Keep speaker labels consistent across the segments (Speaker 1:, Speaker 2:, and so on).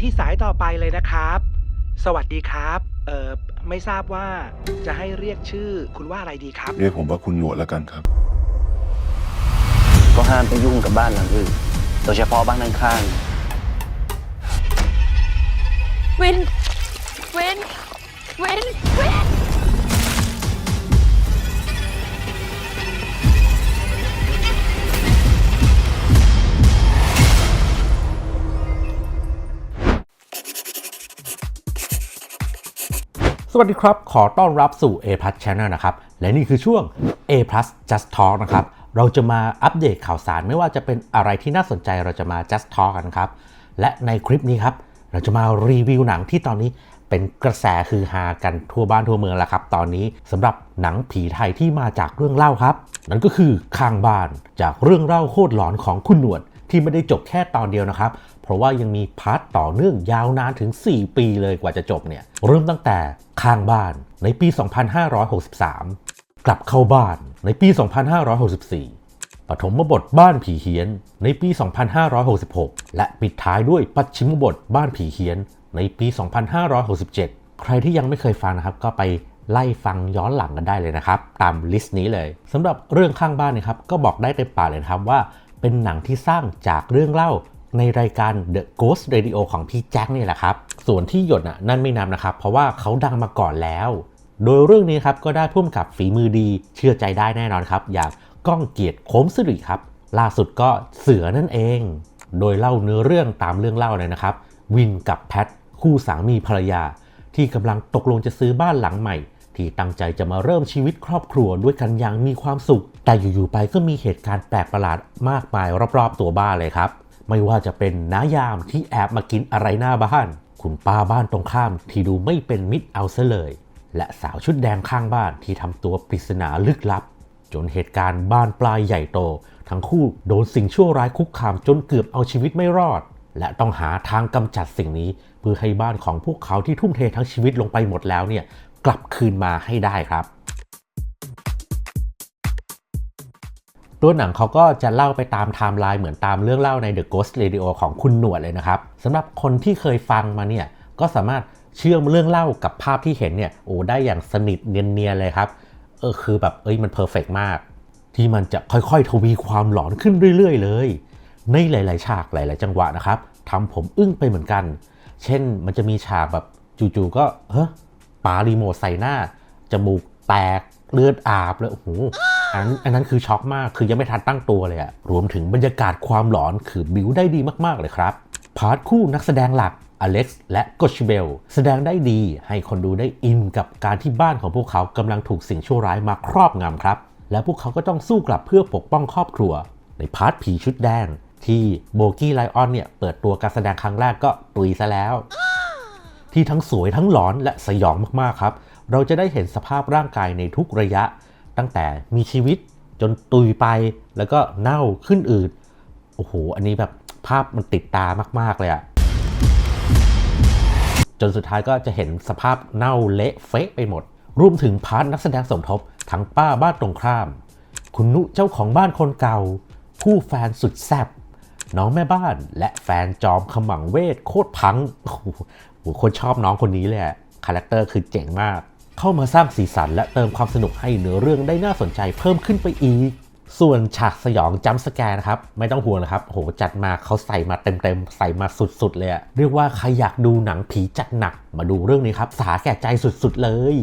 Speaker 1: ที่สายต่อไปเลยนะครับ สวัสดีครับ เอ่อ ไม่ทราบว่าจะให้เรียกชื่อคุณว่าอะไรดีครับ
Speaker 2: เรียกผมว่าคุณหนวดแล้วกันครับ
Speaker 3: ก็ห้ามไปยุ่งกับบ้านหลังอื่น โดยเฉพาะบ้านข้าง
Speaker 4: วินวินวินวิน
Speaker 5: วัสดีครับ ขอต้อนรับสู่ A Plus Channel นะครับ และนี่คือช่วง A Plus Just Talk นะครับ เราจะมาอัปเดตข่าวสารไม่ว่าจะเป็นอะไรที่น่าสนใจเราจะมา Just Talk กันครับ และในคลิปนี้ครับ เราจะมารีวิวหนังที่ตอนนี้เป็นกระแสคือฮากันทั่วบ้านทั่วเมืองแล้วครับ ตอนนี้สำหรับหนังผีไทยที่มาจากเรื่องเล่าครับ นั่นก็คือข้างบ้านจากเรื่องเล่าโคตรหลอนของคุณหนวดที่ไม่ได้จบแค่ตอนเดียวนะครับ เพราะว่ายังมีพาร์ทต่อเนื่องยาวนานถึง 4 ปีเลยกว่าจะจบเนี่ย เริ่มตั้งแต่ข้างบ้านในปี 2563 กลับเข้าบ้านในปี 2564 ปฐมบทบ้านผีเฮียนในปี 2566 และปิดท้ายด้วยปัจฉิมบทบ้านผีเฮียนในปี 2567 ใครที่ยังไม่เคยฟังนะครับก็ไปไล่ฟังย้อนหลังกันได้เลยนะครับ ตามลิสต์นี้เลยสำหรับเรื่องข้างบ้านนะครับก็บอกได้เต็มปากเลยครับว่า เป็นหนังที่สร้างจากเรื่องเล่า ในรายการ The Ghost Radio ของพี่แจ็คนี่แหละครับ ส่วนที่หยดน่ะนั่นไม่นับนะครับ เพราะว่าเขาดังมาก่อนแล้ว โดยเรื่องนี้ครับก็ได้พุ่มกับฝีมือดีเชื่อใจได้แน่นอนครับ อย่างก้องเกียรติโค้มสิริครับ ล่าสุดก็เสือนั่นเอง โดยเล่าเนื้อเรื่องตามเรื่องเล่าเลยนะครับ วินกับแพทคู่สามีภรรยา ที่กำลังตกลงจะซื้อบ้านหลังใหม่ ที่ตั้งใจจะมาเริ่มชีวิตครอบครัวด้วยกันอย่างมีความสุข แต่อยู่ๆไปก็มีเหตุการณ์แปลกประหลาดมากมายรอบๆตัวบ้านเลยครับ ไม่ว่าจะเป็นน้ายามที่แอบมากินอะไรหน้าบ้าน คุณป้าบ้านตรงข้ามที่ดูไม่เป็นมิตรเอาซะเลย และสาวชุดแดงข้างบ้านที่ทำตัวปริศนาลึกลับ จนเหตุการณ์บ้านปลายใหญ่โต ทั้งคู่โดนสิ่งชั่วร้ายคุกคามจนเกือบเอาชีวิตไม่รอด และต้องหาทางกำจัดสิ่งนี้ เพื่อให้บ้านของพวกเขาที่ทุ่มเททั้งชีวิตลงไปหมดแล้วเนี่ยกลับคืนมาให้ได้ครับ ตัวหนังเขาก็จะเล่าไปตามไทม์ไลน์เหมือนตามเรื่องเล่าใน The Ghost Radio ของคุณหนวดเลยนะครับสำหรับคนที่เคยฟังมาเนี่ยก็สามารถเชื่อมเรื่องเล่ากับภาพที่เห็นเนี่ยโอ้ได้อย่างสนิทเนียนๆเลยครับเออคือแบบเอ้ยมันเพอร์เฟกมาก ที่มันจะค่อยๆ ทวีความหลอนขึ้นเรื่อยๆ เลย ในหลาย ๆ ฉากหลาย ๆ จังหวะนะครับทำผมอึ้งไปเหมือนกัน เช่นมันจะมีฉากแบบจู่ๆก็เฮ้ปารีโมทใส่หน้าจมูกแตกเลือดอาบเลยโอ้โหอันนั้นคือช็อกมากคือยังไม่ทันตั้งตัวเลยอะรวมถึงบรรยากาศความหลอนคือบิวได้ดีมากๆเลยครับพาร์ทคู่นักแสดงหลักอเล็กซ์และกชเบลแสดงได้ดีให้คนดูได้อินกับการที่บ้านของพวกเขากำลังถูกสิ่งชั่วร้ายมาครอบงำครับ และพวกเขาก็ต้องสู้กลับเพื่อปกป้องครอบครัว ในพาร์ทผีชุดแดง ที่โบกี้ไลออนเนี่ยเปิดตัวการแสดงครั้งแรกก็ตุยซะแล้ว ที่ทั้งสวยทั้งหลอนและสยองมากๆครับ เราจะได้เห็นสภาพร่างกายในทุกระยะ ตั้งแต่มีชีวิตจนตุยไปแล้วก็เน่าขึ้นอืดโอ้โห อันนี้แบบภาพมันติดตามาก ๆ เลยอะจนสุดท้ายก็จะเห็นสภาพเน่าเละเฟะไปหมด รวมถึงพาร์ทนักแสดงสมทบ ทั้งป้าบ้านตรงข้าม คุณนุเจ้าของบ้านคนเก่า คู่แฟนสุดแซ่บน้องแม่บ้านและแฟนจอมขมังเวทโคตรพังโอ้โหคนชอบน้องคนนี้เลยอะคาแรคเตอร์คือเจ๋งมาก เข้ามาสร้างสีสันและเติมความสนุกให้เนื้อเรื่องได้น่าสนใจเพิ่มขึ้นไปอีก ส่วนฉากสยองจัมสแกร์นะครับ ไม่ต้องห่วงนะครับโหจัดมาเขาใส่มาเต็มๆ ใส่มาสุดๆเลยอะเรียกว่าใครอยากดูหนังผีจัดหนักมาดูเรื่องนี้ครับ สาแก่ใจสุดๆเลย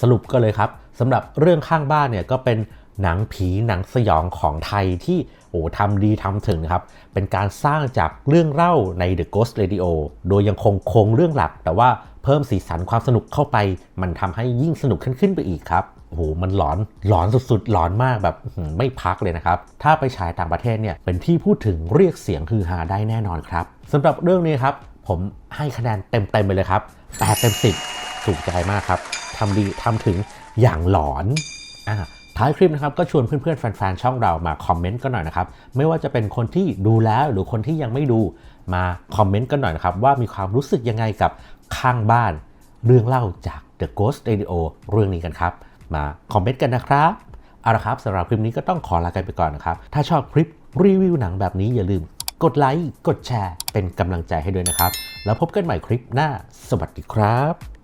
Speaker 5: สรุปก็เลยครับสำหรับเรื่องข้างบ้านเนี่ยก็เป็น หนังผีหนังสยองของไทยที่โอ้ทำดีทำถึงนะครับ เป็นการสร้างจากเรื่องเล่าใน The Ghost Radio โดยยังคงคงเรื่องหลัก แต่ว่าเพิ่มสีสันความสนุกเข้าไป มันทำให้ยิ่งสนุกขึ้นขึ้นไปอีกครับโอ้โหมันหลอนหลอนสุดๆ หลอนมากแบบไม่พักเลยนะครับ ถ้าไปฉายต่างประเทศเนี่ยเป็นที่พูดถึงเรียกเสียงฮือฮาได้แน่นอนครับสำหรับเรื่องนี้ครับ ผมให้คะแนนเต็มๆไปเลยครับ8เต็ม10ถูกใจมากครับทำดีทำถึงอย่างหลอนอ่า ท้ายคลิปนะครับก็ชวนเพื่อนๆแฟนๆช่องเรามาคอมเมนต์กันหน่อยนะครับไม่ว่าจะเป็นคนที่ดูแล้วหรือคนที่ยังไม่ดูมาคอมเมนต์กันหน่อยนะครับว่ามีความรู้สึกยังไงกับข้างบ้านเรื่องเล่าจาก The Ghost Radio เรื่องนี้กันครับ มาคอมเมนต์กันนะครับเอาละครับสำหรับคลิปนี้ก็ต้องขอลากันไปก่อนนะครับ ถ้าชอบคลิปรีวิวหนังแบบนี้อย่าลืม กดไลค์กดแชร์ เป็นกำลังใจให้ด้วยนะครับ แล้วพบกันใหม่คลิปหน้า สวัสดีครับ